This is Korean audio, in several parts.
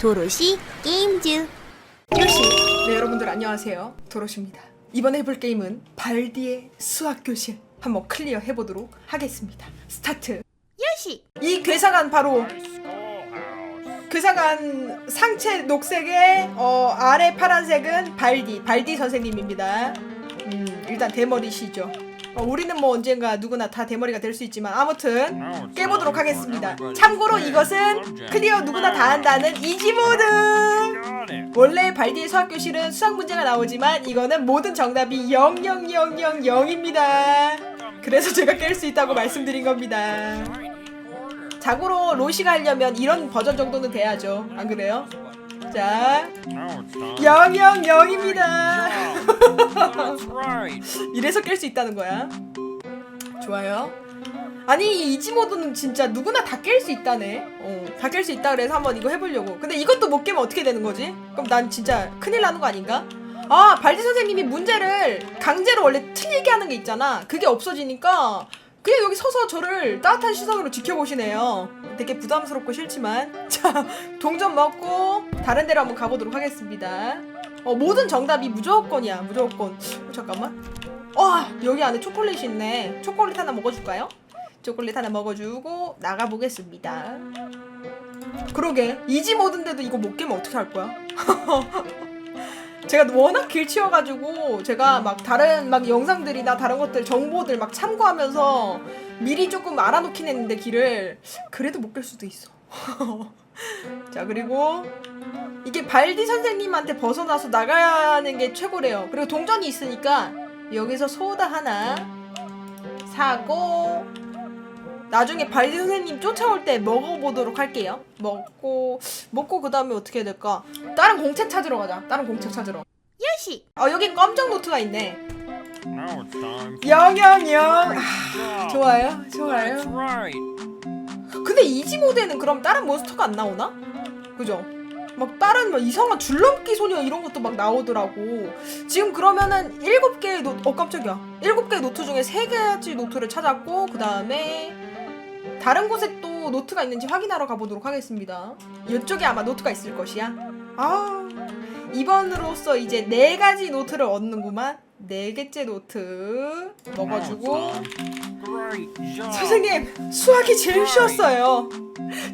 도로시 게임즈. 요시 네 여러분들 안녕하세요. 도로시입니다. 이번에 해볼 게임은 발디의 수학교실 한번 클리어 해보도록 하겠습니다. 스타트. 요시. 이 괴상한 바로 괴상한 상체 녹색에 어, 아래 파란색은 발디 발디 선생님입니다. 음 일단 대머리시죠 어, 우리는 뭐 언젠가 누구나 다 대머리가 될 수 있지만 아무튼 깨보도록 하겠습니다 참고로 이것은 클리어 누구나 다 한다는 이지 모드 원래 발디의 수학교실은 수학 문제가 나오지만 이거는 모든 정답이 00000입니다. 그래서 제가 깰 수 있다고 말씀드린 겁니다. 자고로 로시가 하려면 이런 버전 정도는 돼야죠. 안 그래요? 자, 000입니다. 이래서 깰 수 있다는 거야. 좋아요. 아니 이 이지 모드는 진짜 누구나 다 깰 수 있다네. 어, 다 깰 수 있다 그래서 한번 이거 해보려고. 근데 이것도 못 깨면 어떻게 되는 거지? 그럼 난 진짜 큰일 나는 거 아닌가? 아 발디 선생님이 문제를 강제로 원래 틀리게 하는 게 있잖아. 그게 없어지니까 그냥 여기 서서 저를 따뜻한 시선으로 지켜보시네요. 되게 부담스럽고 싫지만 자 동전 먹고 다른 데로 한번 가보도록 하겠습니다. 어 모든 정답이 무조건이야 무조건. 어, 잠깐만. 와 여기 안에 초콜릿이 있네. 초콜릿 하나 먹어줄까요? 초콜릿 하나 먹어주고 나가보겠습니다. 그러게 이지 모드인데도 이거 못 깨면 어떻게 할 거야? 제가 워낙 길치여가지고 제가 막 다른 막 영상들이나 다른 것들 정보들 막 참고하면서 미리 조금 알아놓긴 했는데 길을 그래도 못 깰 수도 있어. 자 그리고 이게 발디 선생님한테 벗어나서 나가는 게 최고래요. 그리고 동전이 있으니까 여기서 소다 하나 사고 나중에 발디 선생님 쫓아올 때 먹어보도록 할게요. 먹고 먹고 그 다음에 어떻게 해야 될까? 다른 공책 찾으러 가자. 다른 공책 찾으러. 요시 아 여기 검정 노트가 있네. 영영영. 아, 좋아요, 좋아요. 근데 이지 모드에는 그럼 다른 몬스터가 안 나오나? 그죠? 막 다른 막 이상한 줄넘기 소녀 이런 것도 막 나오더라고. 지금 그러면은 일곱 개의 노, 어 깜짝이야. 일곱 개의 노트 중에 세 가지 노트를 찾았고 그 다음에 다른 곳에 또 노트가 있는지 확인하러 가보도록 하겠습니다. 이쪽에 아마 노트가 있을 것이야. 아 이번으로써 이제 네 가지 노트를 얻는구만. 네 개째 노트 먹어주고 선생님 수학이 제일 쉬웠어요.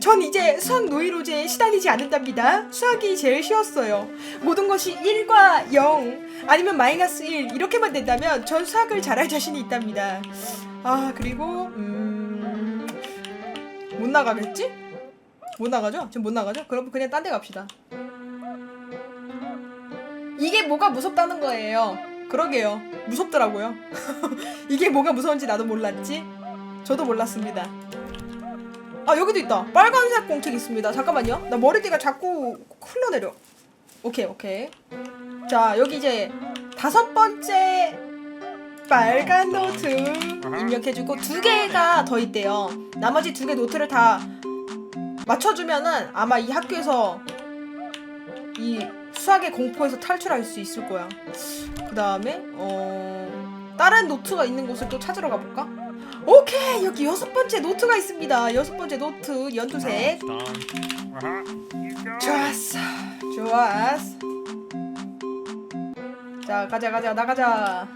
전 이제 수학 노이로제에 시달리지 않는답니다. 수학이 제일 쉬웠어요. 모든 것이 1과 0 아니면 마이너스 1 이렇게만 된다면 전 수학을 잘할 자신이 있답니다. 아 그리고 음... 못 나가겠지? 못 나가죠? 지금 못 나가죠? 그럼 그냥 딴 데 갑시다. 이게 뭐가 무섭다는 거예요. 그러게요. 무섭더라고요. 이게 뭐가 무서운지 나도 몰랐지? 저도 몰랐습니다. 아 여기도 있다. 빨간색 공책 있습니다. 잠깐만요. 나 머리띠가 자꾸 흘러내려. 오케이 오케이. 자 여기 이제 다섯 번째 빨간 노트 입력해주고 두 개가 더 있대요. 나머지 두 개 노트를 다 맞춰주면은 아마 이 학교에서 이 수학의 공포에서 탈출할 수 있을 거야. 그 다음에 어 다른 노트가 있는 곳을 또 찾으러 가볼까? 오케이 여기 여섯 번째 노트가 있습니다. 여섯 번째 노트 연두색. 좋았어, 좋았어. 자 가자 가자 나가자.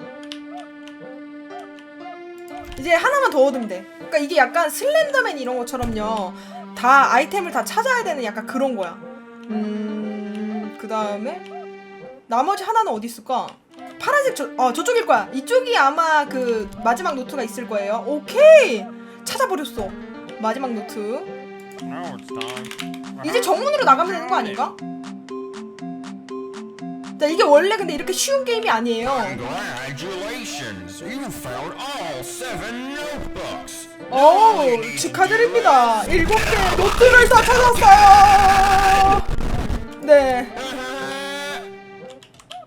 이제 하나만 더 얻으면 돼. 그러니까 이게 약간 슬렌더맨 이런 것처럼요. 다 아이템을 다 찾아야 되는 약간 그런 거야. 음, 그 다음에 나머지 하나는 어디 있을까? 파란색 저, 어, 저쪽일 거야. 이쪽이 아마 그 마지막 노트가 있을 거예요. 오케이! 찾아버렸어. 마지막 노트. 이제 정문으로 나가면 되는 거 아닌가? 자, 이게 원래 근데 이렇게 쉬운 게임이 아니에요. 오, 축하드립니다. 일곱 개 노트를 다 찾았어요. 네.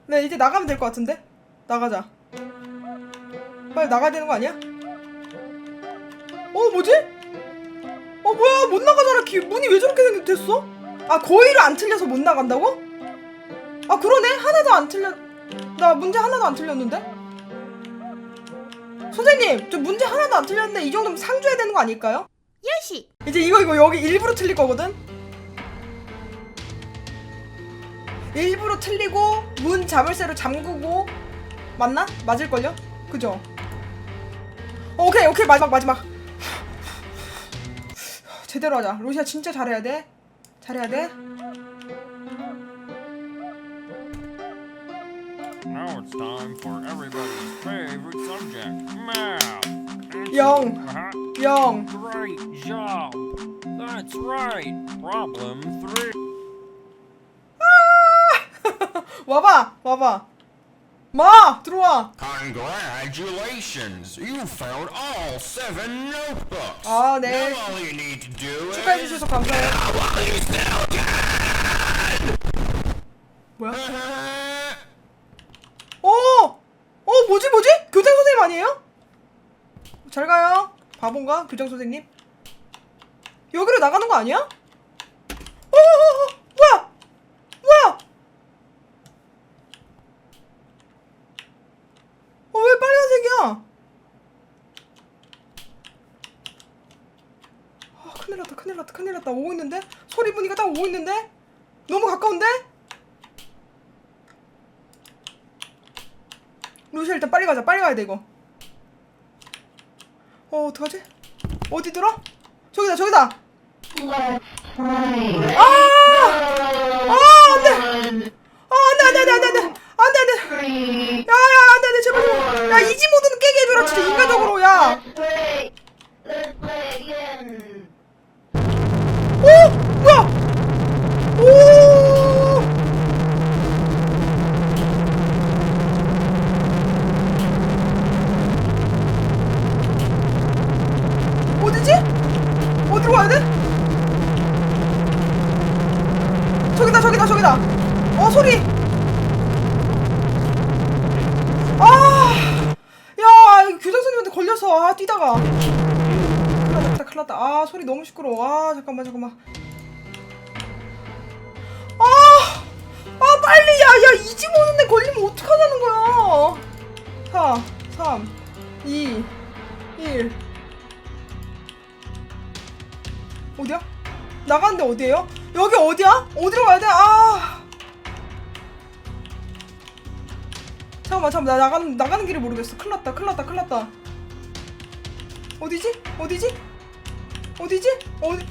네, 이제 나가면 될 것 같은데? 나가자. 빨리 나가야 되는 거 아니야? 어, 뭐지? 어, 뭐야? 못 나가잖아. 기, 문이 왜 저렇게 됐어? 아, 거의를 안 틀려서 못 나간다고? 아, 그러네? 하나도 안 틀렸... 나 문제 하나도 안 틀렸는데? 선생님, 저 문제 하나도 안 틀렸는데 이 정도면 상 줘야 되는 거 아닐까요? 요시 이제 이거 이거 여기 일부러 틀릴 거거든. 일부러 틀리고 문 자물쇠로 잠그고 맞나? 맞을걸요? 그죠? 어, 오케이 오케이 마지막 마지막 제대로 하자 로시아 진짜 잘해야 돼 잘해야 돼 Now it's time for everybody's favorite subject, math. 영. Uh-huh. 영 Great job. That's right. Problem three. 와봐 와봐 마 들어와 Congratulations! You found all seven notebooks. 아, 네. Now all you need to do 축하해 is. 주셔서 감사해요 뭐야? 어! 어 뭐지 뭐지? 교장 선생님 아니에요? 잘 가요 바본가? 교장 선생님 여기로 나가는 거 아니야? 어, 어, 어, 어, 뭐야? 뭐야? 어, 왜 빨간색이야? 아, 큰일 났다, 큰일 났다, 큰일 났다. 오고 있는데? 소리 보니까 딱 오고 있는데? 너무 가까운데? 루시아 일단 빨리 가자, 빨리 가야 돼, 이거. 어, 어떡하지? 어디 들어? 저기다, 저기다! 아! 아, 안 돼! 아, 안 돼, 안 돼, 안 돼, 안 돼, 안 돼! 안 돼, 안 돼! 야, 야, 안 돼, 안 돼, 제발, 제발! 야, 이 지 모드는 깨게 해줘라, 진짜 인간적으로, 야! 저기다 어 소리 아! 야 이거 교장 선생님한테 걸렸어 아 뛰다가 큰일 났다 큰일 났다 아 소리 너무 시끄러워 아 잠깐만 잠깐만 아! 아 빨리 야야 이지 모는데 걸리면 어떡하자는 거야 4 3 2 1 어디야? 나가는데 어디에요? 여기 어디야? 어디로 가야 돼? 아 잠깐만 잠깐만 나 나가는 나가는 길을 모르겠어 큰일 났다 큰일 났다 큰일 났다 어디지? 어디지? 어디지? 어디?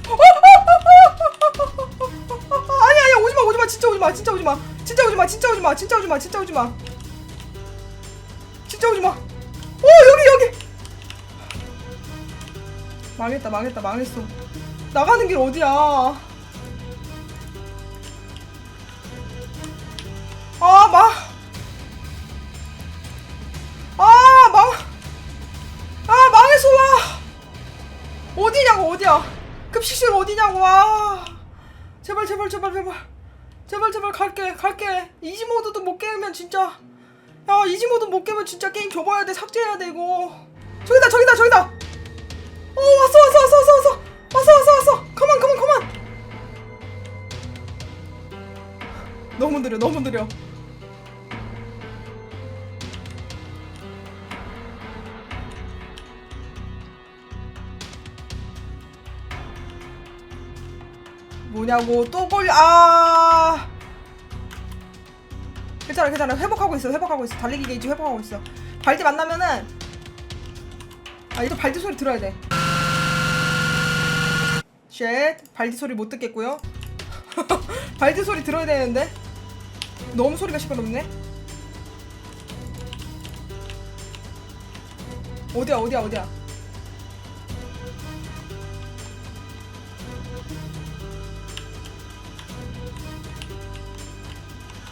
아니 아니 오지마 오지마 진짜 오지마 진짜 오지마 진짜 오지마 진짜 오지마 진짜 오지마 진짜 오지마 진짜 오지마 오 여기 여기 망했다 망했다 망했어 나가는 길 어디야 어, 아, 마. 아, 망. 아, 망했어, 와. 어디냐고, 어디야. 급식실 어디냐고, 와. 제발, 제발, 제발, 제발. 제발, 제발, 갈게, 갈게. 이지모드도 못 깨면 진짜. 야, 이지모드 못 깨면 진짜 게임 접어야 돼, 삭제해야 돼, 이거. 저기다, 저기다, 저기다. 어, 왔어, 왔어, 왔어, 왔어, 왔어. 왔어, 왔어, 왔어. 가만, 가만, 가만. 너무 느려, 너무 느려. 뭐냐고 또 걸려 아. 괜찮아 괜찮아. 회복하고 있어 회복하고 있어. 달리기 게이지 회복하고 있어. 발디 만나면은 아 이거 발디 소리 들어야 돼. 쉣, 발디 소리 못 듣겠고요. 발디 소리 들어야 되는데? 너무 소리가 시끄럽네. 어디야 어디야 어디야?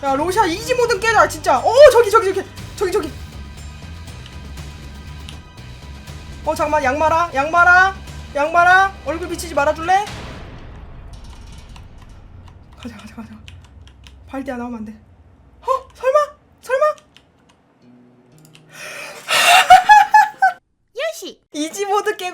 야 로샤 이지 모드 깨자 진짜. 어 저기 저기 저기 저기 저기. 어 잠깐만 양말아 양말아 양말아 얼굴 비치지 말아줄래? 가자 가자 가자 발디야 나오면 안돼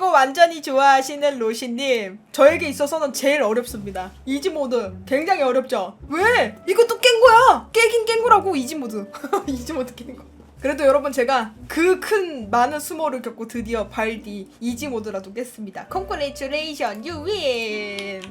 깨고 완전히 좋아하시는 로시님 저에게 있어서는 제일 어렵습니다. 이지 모드 굉장히 어렵죠? 왜? 이것도 깬 거야! 깨긴 깬 거라고 이지 모드 이지 모드 깬거. 그래도 여러분 제가 그 큰 많은 수모를 겪고 드디어 발디 이지 모드라도 깼습니다. Congratulations you win